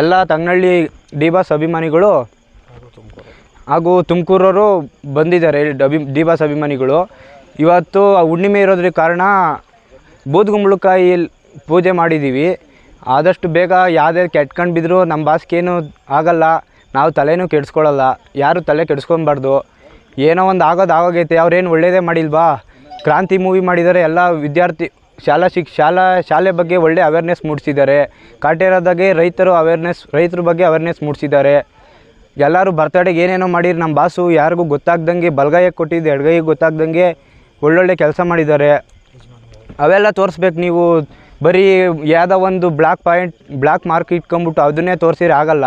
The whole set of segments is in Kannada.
ಎಲ್ಲ ತಂಗನಹಳ್ಳಿ ಡಿ ಬಾಸ್ ಅಭಿಮಾನಿಗಳು ಹಾಗೂ ತುಮಕೂರವರು ಬಂದಿದ್ದಾರೆ ಡಬಿ ಡಿ ಬಾಸ್ ಅಭಿಮಾನಿಗಳು. ಇವತ್ತು ಹುಣ್ಣಿಮೆ ಇರೋದ್ರ ಕಾರಣ ಬೂದ್ಗುಂಬಳಕಾಯಿ ಪೂಜೆ ಮಾಡಿದ್ದೀವಿ ಆದಷ್ಟು ಬೇಗ ಯಾವುದೇ ಕೆಟ್ಕೊಂಡು ಬಿದ್ದರೂ ನಮ್ಮ ಬಾಸ್ಗೇನು ಆಗಲ್ಲ, ನಾವು ತಲೆನೂ ಕೆಡಿಸ್ಕೊಳ್ಳಲ್ಲ ಯಾರು ತಲೆ ಕೆಡಿಸ್ಕೊಬಾರ್ದು ಏನೋ ಒಂದು ಆಗೋದು ಆಗೋಗೈತೆ, ಅವ್ರೇನು ಒಳ್ಳೆಯದೇ ಮಾಡಿಲ್ವಾ? ಕ್ರಾಂತಿ ಮೂವಿ ಮಾಡಿದ್ದಾರೆ ಎಲ್ಲ ವಿದ್ಯಾರ್ಥಿ ಶಾಲಾ ಶಿಕ್ಷ ಶಾಲಾ ಶಾಲೆ ಬಗ್ಗೆ ಒಳ್ಳೆ ಅವೇರ್ನೆಸ್ ಮೂಡಿಸಿದ್ದಾರೆ. ಕಾಟೇರದಾಗೆ ರೈತರು ಅವೇರ್ನೆಸ್ ರೈತರ ಬಗ್ಗೆ ಅವೇರ್ನೆಸ್ ಮೂಡಿಸಿದ್ದಾರೆ. ಎಲ್ಲರೂ ಬರ್ತಡೆಗೆ ಏನೇನೋ ಮಾಡಿರಿ ನಮ್ಮ ಬಾಸು ಯಾರಿಗೂ ಗೊತ್ತಾಗ್ದಂಗೆ ಬಲಗೈಗೆ ಕೊಟ್ಟಿದ್ದು, ಎಡಗೈಗೆ ಗೊತ್ತಾಗ್ದಂಗೆ ಒಳ್ಳೊಳ್ಳೆ ಕೆಲಸ ಮಾಡಿದ್ದಾರೆ. ಅವೆಲ್ಲ ತೋರಿಸ್ಬೇಕು ನೀವು. ಬರೀ ಯಾವುದೋ ಒಂದು ಬ್ಲ್ಯಾಕ್ ಪಾಯಿಂಟ್ ಬ್ಲ್ಯಾಕ್ ಮಾರ್ಕ್ ಇಟ್ಕೊಂಬಿಟ್ಟು ಅದನ್ನೇ ತೋರಿಸಿದ್ರೆ ಆಗಲ್ಲ.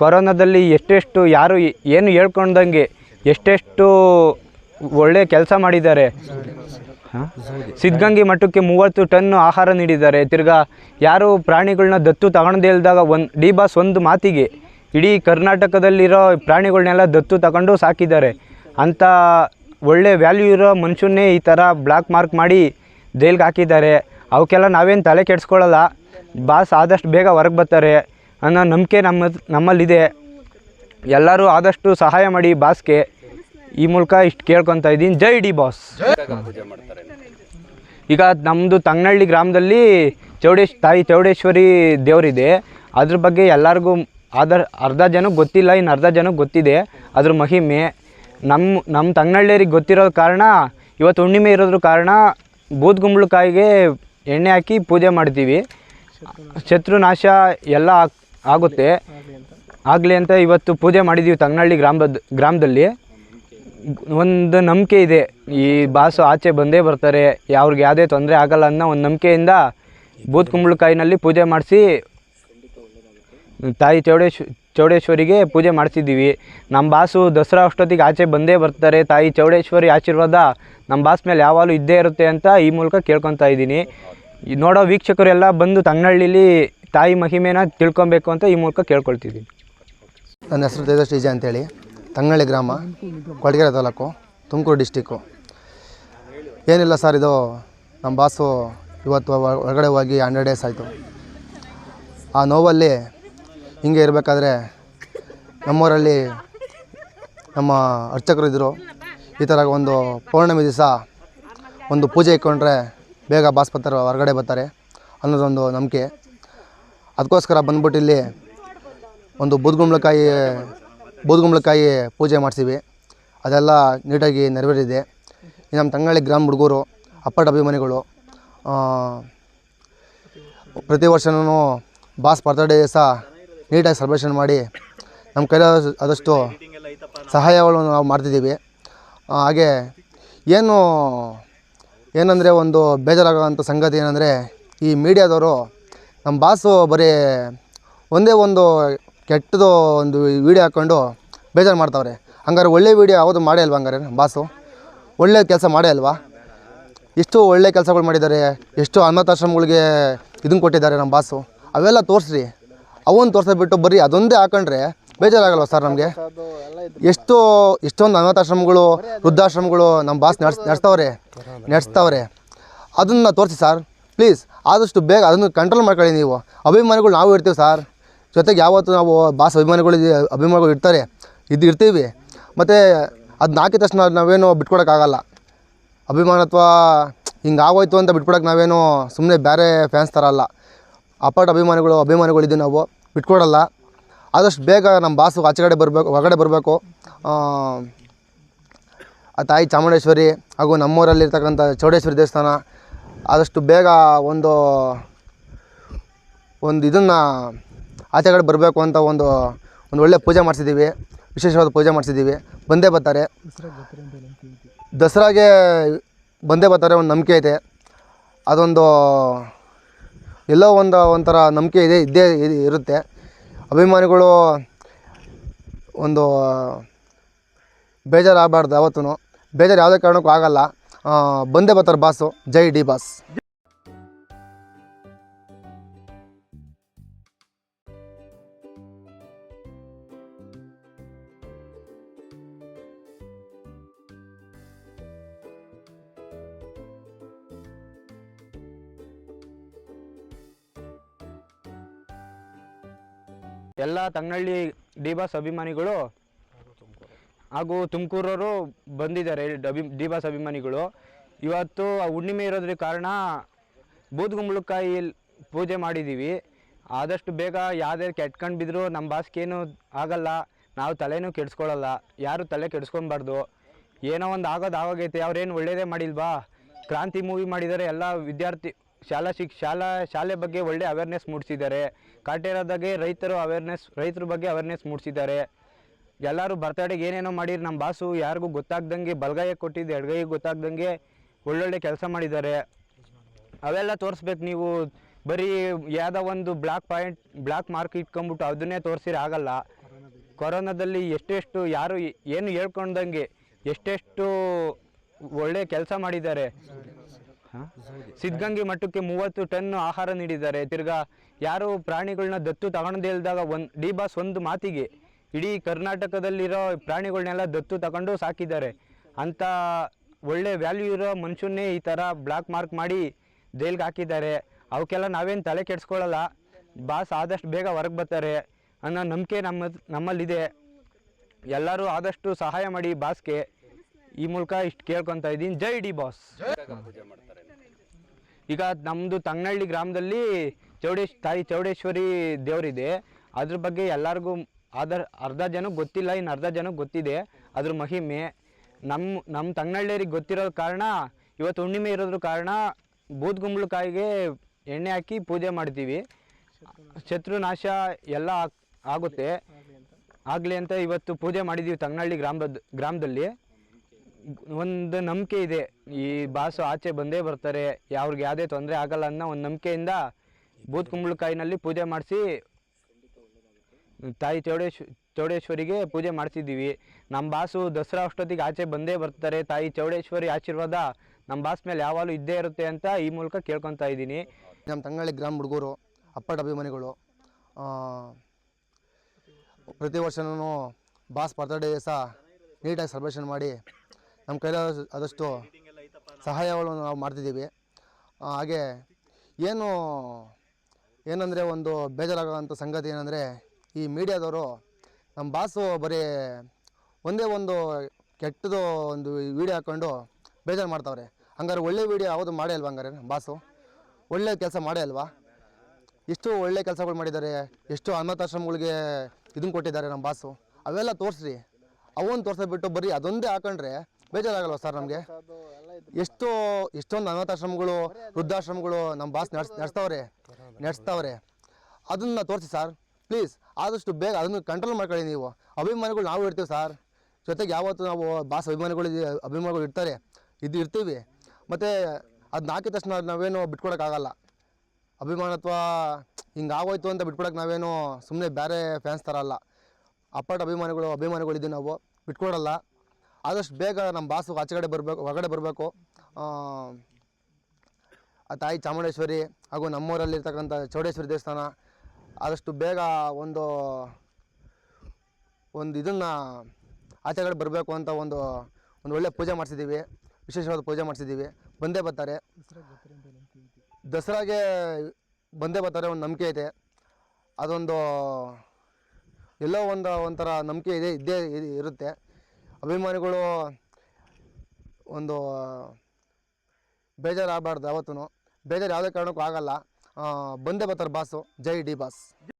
ಕೊರೋನಾದಲ್ಲಿ ಎಷ್ಟೆಷ್ಟು ಯಾರು ಏನು ಹೇಳ್ಕೊಂಡಂಗೆ ಎಷ್ಟೆಷ್ಟು ಒಳ್ಳೆ ಕೆಲಸ ಮಾಡಿದ್ದಾರೆ? ಸಿದ್ಧಗಂಗೆ ಮಠಕ್ಕೆ ಮೂವತ್ತು ಟನ್ ಆಹಾರ ನೀಡಿದ್ದಾರೆ. ತಿರ್ಗಾ ಯಾರು ಪ್ರಾಣಿಗಳನ್ನ ದತ್ತು ತಗೊಳದೇ ಇಲ್ದಾಗ ಒಂದು, ಡಿ ಬಾಸ್ ಒಂದು ಮಾತಿಗೆ, ಇಡೀ ಕರ್ನಾಟಕದಲ್ಲಿರೋ ಪ್ರಾಣಿಗಳನ್ನೆಲ್ಲ ದತ್ತು ತಗೊಂಡು ಸಾಕಿದ್ದಾರೆ. ಅಂಥ ಒಳ್ಳೆ ವ್ಯಾಲ್ಯೂ ಇರೋ ಮನುಷ್ಯನ್ನೇ ಈ ಥರ ಬ್ಲ್ಯಾಕ್ ಮಾರ್ಕ್ ಮಾಡಿ ಜೈಲ್ಗೆ ಹಾಕಿದ್ದಾರೆ. ಅವಕ್ಕೆಲ್ಲ ನಾವೇನು ತಲೆ ಕೆಡಿಸ್ಕೊಳ್ಳಲ್ಲ ಬಾಸ್ ಆದಷ್ಟು ಬೇಗ ಹೊರಗೆ ಬರ್ತಾರೆ ಅನ್ನೋ ನಂಬಿಕೆ ನಮ್ಮ, ನಮ್ಮಲ್ಲಿದೆ. ಎಲ್ಲರೂ ಆದಷ್ಟು ಸಹಾಯ ಮಾಡಿ ಬಾಸ್ಗೆ. ಈ ಮೂಲಕ ಇಷ್ಟು ಕೇಳ್ಕೊತಾ ಇದ್ದೀನಿ. ಜೈ ಡಿ ಬಾಸ್. ಈಗ ನಮ್ಮದು ತಂಗನಹಳ್ಳಿ ಗ್ರಾಮದಲ್ಲಿ ಚೌಡೇಶ್ ತಾಯಿ ಚೌಡೇಶ್ವರಿ ದೇವರಿದೆ. ಅದ್ರ ಬಗ್ಗೆ ಎಲ್ಲರಿಗೂ ಅದ ಅರ್ಧ ಜನಕ್ಕೆ ಗೊತ್ತಿಲ್ಲ, ಇನ್ನು ಅರ್ಧ ಜನಕ್ಕೆ ಗೊತ್ತಿದೆ. ಅದ್ರ ಮಹಿಮೆ ನಮ್ಮ ನಮ್ಮ ತಂಗನಳ್ಳಿಯರಿಗೆ ಗೊತ್ತಿರೋ ಕಾರಣ, ಇವತ್ತು ಹುಣ್ಣಿಮೆ ಇರೋದ್ರ ಕಾರಣ ಬೂದ್ಗುಂಬಳಕಾಯಿಗೆ ಎಣ್ಣೆ ಹಾಕಿ ಪೂಜೆ ಮಾಡ್ತೀವಿ. ಶತ್ರುನಾಶ ಎಲ್ಲ ಆಗುತ್ತೆ. ಆಗಲಿ ಅಂತ ಇವತ್ತು ಪೂಜೆ ಮಾಡಿದ್ದೀವಿ ತಂಗನಹಳ್ಳಿ ಗ್ರಾಮದ, ಗ್ರಾಮದಲ್ಲಿ. ಒಂದು ನಂಬಿಕೆ ಇದೆ. ಈ ಬಾಸು ಆಚೆ ಬಂದೇ ಬರ್ತಾರೆ. ಅವ್ರಿಗೆ ಯಾವುದೇ ತೊಂದರೆ ಆಗಲ್ಲ ಅನ್ನೋ ಒಂದು ನಂಬಿಕೆಯಿಂದ ಬೂತ್ ಕುಂಬಳಕಾಯಿನಲ್ಲಿ ಪೂಜೆ ಮಾಡಿಸಿ ತಾಯಿ ಚೌಡೇಶ್, ಚೌಡೇಶ್ವರಿಗೆ ಪೂಜೆ ಮಾಡಿಸಿದ್ದೀವಿ. ನಮ್ಮ ಬಾಸು ದಸರಾ ಅಷ್ಟೊತ್ತಿಗೆ ಆಚೆ ಬಂದೇ ಬರ್ತಾರೆ. ತಾಯಿ ಚೌಡೇಶ್ವರಿ ಆಶೀರ್ವಾದ ನಮ್ಮ ಬಾಸ್ ಮೇಲೆ ಯಾವಾಗಲೂ ಇದ್ದೇ ಇರುತ್ತೆ ಅಂತ ಈ ಮೂಲಕ ಕೇಳ್ಕೊತಾ ಇದ್ದೀನಿ. ನೋಡೋ ವೀಕ್ಷಕರೆಲ್ಲ ಬಂದು ತಂಗನಹಳ್ಳಿಲಿ ತಾಯಿ ಮಹಿಮೆನ ತಿಳ್ಕೊಬೇಕು ಅಂತ ಈ ಮೂಲಕ ಕೇಳ್ಕೊಳ್ತಿದ್ದೀನಿ. ನನ್ನ ಹೆಸರು ಡಿಜೆ ಅಂತೇಳಿ ತಂಗನಳ್ಳಿ ಗ್ರಾಮ ಕೊಳಗೆರೆ ತಾಲೂಕು, ತುಮಕೂರು ಡಿಸ್ಟಿಕ್ಕು. ಏನಿಲ್ಲ ಸರ್, ಇದು ನಮ್ಮ ಬಾಸು ಇವತ್ತು ಹೊರಗಡೆ ಹೋಗಿ ಹಂಡ್ರೆಡ್ ಡೇಸ್ ಆಯಿತು. ಆ ನೋವಲ್ಲಿ ಹಿಂಗೆ ಇರಬೇಕಾದ್ರೆ ನಮ್ಮೂರಲ್ಲಿ ನಮ್ಮ ಅರ್ಚಕರು ಇದ್ದರು ಈ ಥರ ಒಂದು ಪೌರ್ಣಮಿ ದಿವಸ ಒಂದು ಪೂಜೆ ಇಟ್ಕೊಂಡ್ರೆ ಬೇಗ ಬಾಸ್ಪತ್ರೆ ಹೊರಗಡೆ ಬರ್ತಾರೆ ಅನ್ನೋದೊಂದು ನಂಬಿಕೆ. ಅದಕ್ಕೋಸ್ಕರ ಬಂದ್ಬಿಟ್ಟು ಇಲ್ಲಿ ಒಂದು ಬೂದ್ಗುಂಬಳಕಾಯಿ ಬೂದ್ಗುಂಬಳಕಾಯಿ ಪೂಜೆ ಮಾಡ್ತೀವಿ ಅದೆಲ್ಲ ನೀಟಾಗಿ ನೆರವೇರಿದೆ. ನಮ್ಮ ತಂಗಳಿ ಗ್ರಾಮ ಹುಡುಗರು, ಅಪ್ಪಟ ಅಭಿಮಾನಿಗಳು ಪ್ರತಿ ವರ್ಷನೂ ಬಾಸ್ ಬರ್ತಡೇ ಸಹ ನೀಟಾಗಿ ಸೆಲೆಬ್ರೇಷನ್ ಮಾಡಿ ನಮ್ಮ ಕೈಲಾದ ಆದಷ್ಟು ಸಹಾಯಗಳನ್ನು ನಾವು ಮಾಡ್ತಿದ್ದೀವಿ. ಹಾಗೆ ಏನು, ಏನಂದರೆ ಒಂದು ಬೇಜಾರಾಗುವಂಥ ಸಂಗತಿ ಏನಂದರೆ ಈ ಮೀಡಿಯಾದವರು ನಮ್ಮ ಬಾಸು ಬರೀ ಒಂದೇ ಒಂದು ಕೆಟ್ಟದು ಒಂದು ವೀಡಿಯೋ ಹಾಕ್ಕೊಂಡು ಬೇಜಾರು ಮಾಡ್ತಾವ್ರೆ. ಹಂಗಾರೆ ಒಳ್ಳೆ ವೀಡಿಯೋ ಯಾವುದು ಮಾಡೇ ಅಲ್ವಾ ಹಂಗಾರೆ ಬಾಸು? ಒಳ್ಳೆ ಕೆಲಸ ಮಾಡೇ ಅಲ್ವಾ? ಎಷ್ಟು ಒಳ್ಳೆ ಕೆಲಸಗಳು ಮಾಡಿದ್ದಾರೆ, ಎಷ್ಟು ಅನಾಥಾಶ್ರಮಗಳಿಗೆ ಇದನ್ನು ಕೊಟ್ಟಿದ್ದಾರೆ ನಮ್ಮ ಬಾಸು? ಅವೆಲ್ಲ ತೋರಿಸ್ರಿ. ಅವನ್ನ ತೋರಿಸ್ಬಿಟ್ಟು ಬರೀ ಅದೊಂದೇ ಹಾಕೊಂಡ್ರೆ ಬೇಜಾರಾಗಲ್ವ ಸರ್ ನಮಗೆ? ಎಷ್ಟು, ಎಷ್ಟೊಂದು ಅನಾಥಾಶ್ರಮಗಳು, ವೃದ್ಧಾಶ್ರಮಗಳು ನಮ್ಮ ಬಾಸ್ ನಡ್ಸ್, ನಡೆಸ್ತಾವ್ರೆ ನಡೆಸ್ತಾವ್ರೆ. ಅದನ್ನು ತೋರಿಸಿ ಸರ್, ಪ್ಲೀಸ್. ಆದಷ್ಟು ಬೇಗ ಅದನ್ನು ಕಂಟ್ರೋಲ್ ಮಾಡ್ಕೊಳ್ಳಿ ನೀವು. ಅಭಿಮಾನಿಗಳು ನಾವು ಇರ್ತೀವಿ ಸರ್. ಜೊತೆಗೆ ಯಾವತ್ತು ನಾವು ಬಾಸ್ ಅಭಿಮಾನಿಗಳು ಅಭಿಮಾನಿಗಳು ಇರ್ತಾರೆ, ಇದು ಇರ್ತೀವಿ. ಮತ್ತು ಅದನ್ನ ಹಾಕಿದ ತಕ್ಷಣ ನಾವೇನು ಬಿಟ್ಕೊಡೋಕ್ಕಾಗಲ್ಲ. ಅಭಿಮಾನತ್ವ ಹಿಂಗೆ ಆಗೋಯ್ತು ಅಂತ ಬಿಟ್ಕೊಡಕ್ಕೆ ನಾವೇನು ಸುಮ್ಮನೆ ಬೇರೆ ಫ್ಯಾನ್ಸ್ ಥರ ಅಲ್ಲ. ಅಪಾರ್ಟ್ ಅಭಿಮಾನಿಗಳು ಅಭಿಮಾನಿಗಳಿದ್ದೀವಿ ನಾವು, ಬಿಟ್ಕೊಡಲ್ಲ. ಆದಷ್ಟು ಬೇಗ ನಮ್ಮ ಬಾಸು ಆಚೆ ಕಡೆ ಬರಬೇಕು, ಹೊರಗಡೆ ಬರಬೇಕು. ಆ ತಾಯಿ ಚಾಮುಂಡೇಶ್ವರಿ ಹಾಗೂ ನಮ್ಮೂರಲ್ಲಿರ್ತಕ್ಕಂಥ ಚೌಡೇಶ್ವರಿ ದೇವಸ್ಥಾನ, ಆದಷ್ಟು ಬೇಗ ಒಂದು ಒಂದು ಇದನ್ನು ಆಚೆ ಕಡೆ ಬರಬೇಕು ಅಂತ ಒಂದು ಒಂದು ಒಳ್ಳೆ ಪೂಜೆ ಮಾಡಿಸಿದ್ದೀವಿ. ವಿಶೇಷವಾದ ಪೂಜೆ ಮಾಡಿಸಿದ್ದೀವಿ. ಬಂದೇ ಬರ್ತಾರೆ. ದಸರಾಗೆ ಬಂದೇ ಬರ್ತಾರೆ ಒಂದು ನಂಬಿಕೆ ಐತೆ ಅದೊಂದು ಎಲ್ಲೋ ಒಂದು ಒಂಥರ ನಂಬಿಕೆ ಇದೆ, ಇದ್ದೇ ಇರುತ್ತೆ. ಅಭಿಮಾನಿಗಳು ಒಂದು ಬೇಜಾರಾಗಬಾರ್ದು ಯಾವತ್ತೂ ಬೇಜಾರು ಯಾವುದೇ ಕಾರಣಕ್ಕೂ ಆಗಲ್ಲ. ಬಂದೇ ಬರ್ತಾರೆ ಬಾಸು. ಜೈ ಡಿ ಬಾಸ್. ಎಲ್ಲ ತಂಗಳ್ಳಿ ಡಿ ಬಾಸ್ ಅಭಿಮಾನಿಗಳು ಹಾಗೂ ತುಮಕೂರವರು ಬಂದಿದ್ದಾರೆ ಡಬಿ ಡಿ ಬಾಸ್ ಅಭಿಮಾನಿಗಳು. ಇವತ್ತು ಆ ಹುಣ್ಣಿಮೆ ಇರೋದ್ರ ಕಾರಣ ಬೂದ್ಗುಂಬಳಕಾಯಿ ಪೂಜೆ ಮಾಡಿದ್ದೀವಿ ಆದಷ್ಟು ಬೇಗ ಯಾವುದೇ ಕೆಟ್ಕೊಂಡು ಬಿದ್ದರೂ ನಮ್ಮ ಬಾಸ್ಗೇನು ಆಗಲ್ಲ, ನಾವು ತಲೆನೂ ಕೆಡಿಸ್ಕೊಳ್ಳಲ್ಲ ಯಾರು ತಲೆ ಕೆಡಿಸ್ಕೊಬಾರ್ದು ಏನೋ ಒಂದು ಆಗೋದು ಆಗೋಗೈತೆ ಅವ್ರೇನು ಒಳ್ಳೇದೇ ಮಾಡಿಲ್ವಾ? ಕ್ರಾಂತಿ ಮೂವಿ ಮಾಡಿದ್ದಾರೆ ಎಲ್ಲ ವಿದ್ಯಾರ್ಥಿ, ಶಾಲಾ ಶಿಕ್, ಶಾಲಾ, ಶಾಲೆ ಬಗ್ಗೆ ಒಳ್ಳೆ ಅವೇರ್ನೆಸ್ ಮೂಡಿಸಿದ್ದಾರೆ. ಕಾಟೇರದಾಗೆ ರೈತರು ಅವೇರ್ನೆಸ್ ರೈತರ ಬಗ್ಗೆ ಅವೇರ್ನೆಸ್ ಮೂಡಿಸಿದ್ದಾರೆ. ಎಲ್ಲರೂ ಬರ್ತಡೆಗೆ ಏನೇನೋ ಮಾಡಿರಿ ನಮ್ಮ ಬಾಸು, ಯಾರಿಗೂ ಗೊತ್ತಾಗ್ದಂಗೆ ಬಲಗೈಗೆ ಕೊಟ್ಟಿದ್ದು ಎಡಗೈಗೆ ಗೊತ್ತಾಗ್ದಂಗೆ ಒಳ್ಳೊಳ್ಳೆ ಕೆಲಸ ಮಾಡಿದ್ದಾರೆ. ಅವೆಲ್ಲ ತೋರಿಸ್ಬೇಕು ನೀವು. ಬರೀ ಯಾವುದೋ ಒಂದು ಬ್ಲ್ಯಾಕ್ ಪಾಯಿಂಟ್ ಬ್ಲ್ಯಾಕ್ ಮಾರ್ಕ್ ಇಟ್ಕೊಂಬಿಟ್ಟು ಅದನ್ನೇ ತೋರಿಸಿರಿ ಆಗಲ್ಲ. ಕೊರೋನಾದಲ್ಲಿ ಎಷ್ಟೆಷ್ಟು ಯಾರು ಏನು ಹೇಳ್ಕೊಂಡಂಗೆ ಎಷ್ಟೆಷ್ಟು ಒಳ್ಳೆ ಕೆಲಸ ಮಾಡಿದ್ದಾರೆ. ಸಿದ್ಧಗಂಗೆ ಮಠಕ್ಕೆ ಮೂವತ್ತು ಟನ್ ಆಹಾರ ನೀಡಿದ್ದಾರೆ. ತಿರ್ಗಾ ಯಾರು ಪ್ರಾಣಿಗಳನ್ನ ದತ್ತು ತಗೊಂಡೇ ಇಲ್ದಾಗ ಒಂದು ಡಿ ಬಾಸ್ ಒಂದು ಮಾತಿಗೆ ಇಡೀ ಕರ್ನಾಟಕದಲ್ಲಿರೋ ಪ್ರಾಣಿಗಳನ್ನೆಲ್ಲ ದತ್ತು ತಗೊಂಡು ಸಾಕಿದ್ದಾರೆ. ಅಂಥ ಒಳ್ಳೆ ವ್ಯಾಲ್ಯೂ ಇರೋ ಮನುಷ್ಯನ್ನೇ ಈ ಥರ ಬ್ಲಾಕ್ ಮಾರ್ಕ್ ಮಾಡಿ ಜೈಲ್ಗೆ ಹಾಕಿದ್ದಾರೆ. ಅವಕ್ಕೆಲ್ಲ ನಾವೇನು ತಲೆ ಕೆಡಿಸ್ಕೊಳ್ಳಲ್ಲ ಬಾಸ್ ಆದಷ್ಟು ಬೇಗ ಹೊರಗೆ ಬರ್ತಾರೆ ಅನ್ನೋ ನಂಬಿಕೆ ನಮ್ಮ ನಮ್ಮಲ್ಲಿದೆ. ಎಲ್ಲರೂ ಆದಷ್ಟು ಸಹಾಯ ಮಾಡಿ ಬಾಸ್ಗೆ. ಈ ಮೂಲಕ ಇಷ್ಟು ಕೇಳ್ಕೊತಾ ಇದ್ದೀನಿ. ಜೈ ಡಿ ಬಾಸ್. ಈಗ ನಮ್ಮದು ತಂಗನಹಳ್ಳಿ ಗ್ರಾಮದಲ್ಲಿ ಚೌಡೇಶ್ ತಾಯಿ ಚೌಡೇಶ್ವರಿ ದೇವರಿದೆ. ಅದ್ರ ಬಗ್ಗೆ ಎಲ್ಲರಿಗೂ ಅದರ್ ಅರ್ಧ ಜನಕ್ಕೆ ಗೊತ್ತಿಲ್ಲ, ಇನ್ನು ಅರ್ಧ ಜನಕ್ಕೆ ಗೊತ್ತಿದೆ. ಅದ್ರ ಮಹಿಮೆ ನಮ್ಮ ನಮ್ಮ ತಂಗನಹಳ್ಳಿಯರಿಗೆ ಗೊತ್ತಿರೋ ಕಾರಣ, ಇವತ್ತು ಹುಣ್ಣಿಮೆ ಇರೋದ್ರ ಕಾರಣ ಬೂದ್ಗುಂಬಳಕಾಯಿಗೆ ಎಣ್ಣೆ ಹಾಕಿ ಪೂಜೆ ಮಾಡ್ತೀವಿ. ಶತ್ರುನಾಶ ಎಲ್ಲ ಆಗ್- ಆಗುತ್ತೆ. ಆಗಲಿ ಅಂತ ಇವತ್ತು ಪೂಜೆ ಮಾಡಿದ್ದೀವಿ ತಂಗನಹಳ್ಳಿ ಗ್ರಾಮದ, ಗ್ರಾಮದಲ್ಲಿ. ಒಂದು ನಂಬಿಕೆ ಇದೆ. ಈ ಬಾಸು ಆಚೆ ಬಂದೇ ಬರ್ತಾರೆ. ಅವ್ರಿಗೆ ಯಾವುದೇ ತೊಂದರೆ ಆಗಲ್ಲ ಅನ್ನೋ ಒಂದು ನಂಬಿಕೆಯಿಂದ ಬೂತ್ ಕುಂಬಳಕಾಯಿನಲ್ಲಿ ಪೂಜೆ ಮಾಡಿಸಿ ತಾಯಿ ಚೌಡೇಶ್, ಚೌಡೇಶ್ವರಿಗೆ ಪೂಜೆ ಮಾಡ್ತಿದ್ದೀವಿ ನಮ್ಮ ಬಾಸು ದಸರಾ ಅಷ್ಟೊತ್ತಿಗೆ ಆಚೆ ಬಂದೇ ಬರ್ತಾರೆ. ತಾಯಿ ಚೌಡೇಶ್ವರಿ ಆಶೀರ್ವಾದ ನಮ್ಮ ಬಾಸ್ ಮೇಲೆ ಯಾವಾಗಲೂ ಇದ್ದೇ ಇರುತ್ತೆ ಅಂತ ಈ ಮೂಲಕ ಕೇಳ್ಕೊತಾ ಇದ್ದೀನಿ. ನಮ್ಮ ತಂಗಳಿ ಗ್ರಾಮ ಹುಡುಗರು, ಅಪ್ಪಟ ಅಭಿಮಾನಿಗಳು ಪ್ರತಿ ವರ್ಷನೂ ಬಾಸ್ ಬರ್ತಡೇ ಸಹ ನೀಟಾಗಿ ಸೆಲೆಬ್ರೇಷನ್ ಮಾಡಿ ನಮ್ಮ ಕೈಲಾದ ಆದಷ್ಟು ಸಹಾಯಗಳನ್ನು ನಾವು ಮಾಡ್ತಿದ್ದೀವಿ. ಹಾಗೆ ಏನು ಏನಂದರೆ ಒಂದು ಬೇಜಾರಾಗೋಂಥ ಸಂಗತಿ ಏನಂದರೆ ಈ ಮೀಡಿಯಾದವರು ನಮ್ಮ ಬಾಸು ಬರೀ ಒಂದೇ ಒಂದು ಕೆಟ್ಟದು ಒಂದು ವಿಡಿಯೋ ಹಾಕ್ಕೊಂಡು ಬೇಜಾರು ಮಾಡ್ತಾವ್ರೆ. ಹಂಗಾರೆ ಒಳ್ಳೆ ವಿಡಿಯೋ ಯಾವುದು ಮಾಡೇ ಅಲ್ವಾ ಹಂಗಾರೆ ನಮ್ಮ ಬಾಸು? ಒಳ್ಳೆ ಕೆಲಸ ಮಾಡೇ ಅಲ್ವಾ ಎಷ್ಟು ಒಳ್ಳೆ ಕೆಲಸಗಳು ಮಾಡಿದ್ದಾರೆ, ಎಷ್ಟು ಅನಾಥಾಶ್ರಮಗಳಿಗೆ ಇದನ್ನು ಕೊಟ್ಟಿದ್ದಾರೆ ನಮ್ಮ ಬಾಸು. ಅವೆಲ್ಲ ತೋರಿಸ್ರಿ. ಅವನ್ನ ತೋರಿಸ್ಬಿಟ್ಟು ಬರೀ ಅದೊಂದೇ ಹಾಕೊಂಡ್ರೆ ಬೇಜಾರಾಗಲ್ವ ಸರ್ ನಮಗೆ? ಎಷ್ಟು ಎಷ್ಟೊಂದು ಅನಾಥಾಶ್ರಮಗಳು ವೃದ್ಧಾಶ್ರಮಗಳು ನಮ್ಮ ಬಾಸ್ ನಡೆಸ್ ನಡೆಸ್ತಾವ್ರೆ ನಡೆಸ್ತಾವ್ರೆ. ಅದನ್ನು ತೋರಿಸಿ ಸರ್ ಪ್ಲೀಸ್ ಆದಷ್ಟು ಬೇಗ ಅದನ್ನು ಕಂಟ್ರೋಲ್ ಮಾಡ್ಕೊಳ್ಳಿ ನೀವು. ಅಭಿಮಾನಿಗಳು ನಾವು ಇರ್ತೀವಿ ಸರ್. ಜೊತೆಗೆ ಯಾವತ್ತು ನಾವು ಬಾಸ್ ಅಭಿಮಾನಿಗಳು ಅಭಿಮಾನಿಗಳು ಇರ್ತಾರೆ. ಇದು ಇರ್ತೀವಿ. ಮತ್ತು ಅದನ್ನ ಹಾಕಿದ ತಕ್ಷಣ ನಾವೇನು ಬಿಟ್ಕೊಡೋಕ್ಕಾಗಲ್ಲ. ಅಥವಾ ಹಿಂಗೆ ಆಗೋಯ್ತು ಅಂತ ಬಿಟ್ಕೊಡಕ್ಕೆ ನಾವೇನು ಸುಮ್ಮನೆ ಬೇರೆ ಫ್ಯಾನ್ಸ್ ಥರ ಅಲ್ಲ. ಅಪ್ಪಟ ಅಭಿಮಾನಿಗಳು ಅಭಿಮಾನಿಗಳಿದ್ದೀವಿ ನಾವು. ಬಿಟ್ಕೊಡಲ್ಲ. ಆದಷ್ಟು ಬೇಗ ನಮ್ಮ ಬಾಸು ಆಚೆಗಡೆ ಬರಬೇಕು, ಹೊರಗಡೆ ಬರಬೇಕು. ಆ ತಾಯಿ ಚಾಮುಂಡೇಶ್ವರಿ ಹಾಗೂ ನಮ್ಮೂರಲ್ಲಿರ್ತಕ್ಕಂಥ ಚೌಡೇಶ್ವರಿ ದೇವಸ್ಥಾನ, ಆದಷ್ಟು ಬೇಗ ಒಂದು ಒಂದು ಇದನ್ನು ಆಚೆ ಕಡೆ ಬರಬೇಕು ಅಂತ ಒಂದು ಒಂದು ಒಳ್ಳೆ ಪೂಜೆ ಮಾಡಿಸಿದ್ದೀವಿ. ವಿಶೇಷವಾದ ಪೂಜೆ ಮಾಡಿಸಿದ್ದೀವಿ. ಬಂದೇ ಬರ್ತಾರೆ. ದಸರಾಗೆ ಬಂದೇ ಬರ್ತಾರೆ ಒಂದು ನಂಬಿಕೆ ಇದೆ. ಅದೊಂದು, ಎಲ್ಲೋ ಒಂದು, ಒಂಥರ ನಂಬಿಕೆ ಇದೆ, ಇದ್ದೇ ಇರುತ್ತೆ. ಅಭಿಮಾನಿಗಳು ಒಂದು ಬೇಜಾರಾಗಬಾರ್ದು ಯಾವತ್ತೂ ಬೇಜಾರು ಯಾವುದೇ ಕಾರಣಕ್ಕೂ ಆಗಲ್ಲ. ಬಂದೇ ಬರ್ತಾರೆ ಬಾಸು. ಜೈ ಡಿ ಬಾಸ್.